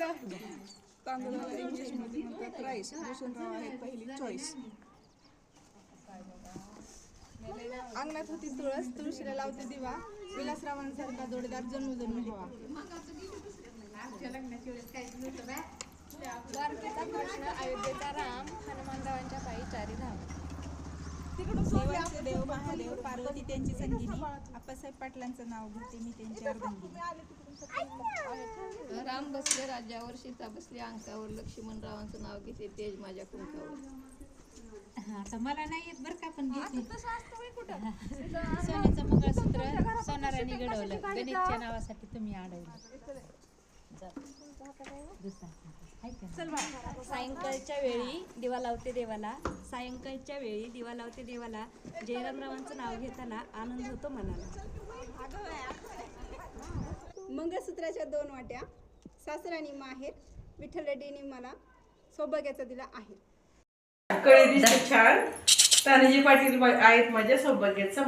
तांदूळाला इंग्लिशमध्ये म्हणतात राईस वसंतराव आहे पहिली चॉईस अंगणात होती तुळस तुळशीला लावते दिवा. विलासरावांसारखा जोडीदार जन्म जन्म हवा द्वारकेचा कृष्ण अयोध्येचा राम हनुमानरावांच्या पायी चारी धाम देवांचे देव महादेव पार्वती त्यांची संगिनी. आप्पासाहेब पाटलांचं नाव घेते मी त्यांची अर्धांगिनी राम बसले राज्यावर सीता बसली अंकावर लक्ष्मणरावांचं नाव घेते तेज माझ्या कुंकावर. आता मला नाही येत बरं का पण घेते. सोन्याचं मंगळसूत्र सोनाराने घडवलं. गणेशच्या नावासाठी तुम्ही अडवलं? सायंकाळच्या वेळी दिवा लावते देवाला. सायंकाळच्या वेळी दिवा लावते देवाला. जयरामरावांचं नाव घेताना आनंद होतो मनाला. मंगळसूत्राच्या दोन वाट्या. सासरानी माहेर विठ्ठल रेड्डीने मला सौभाग्याचा दिला आहे. कळे दिसते छान. तानाजी पाटील आहेत माझ्या सौभाग्याचा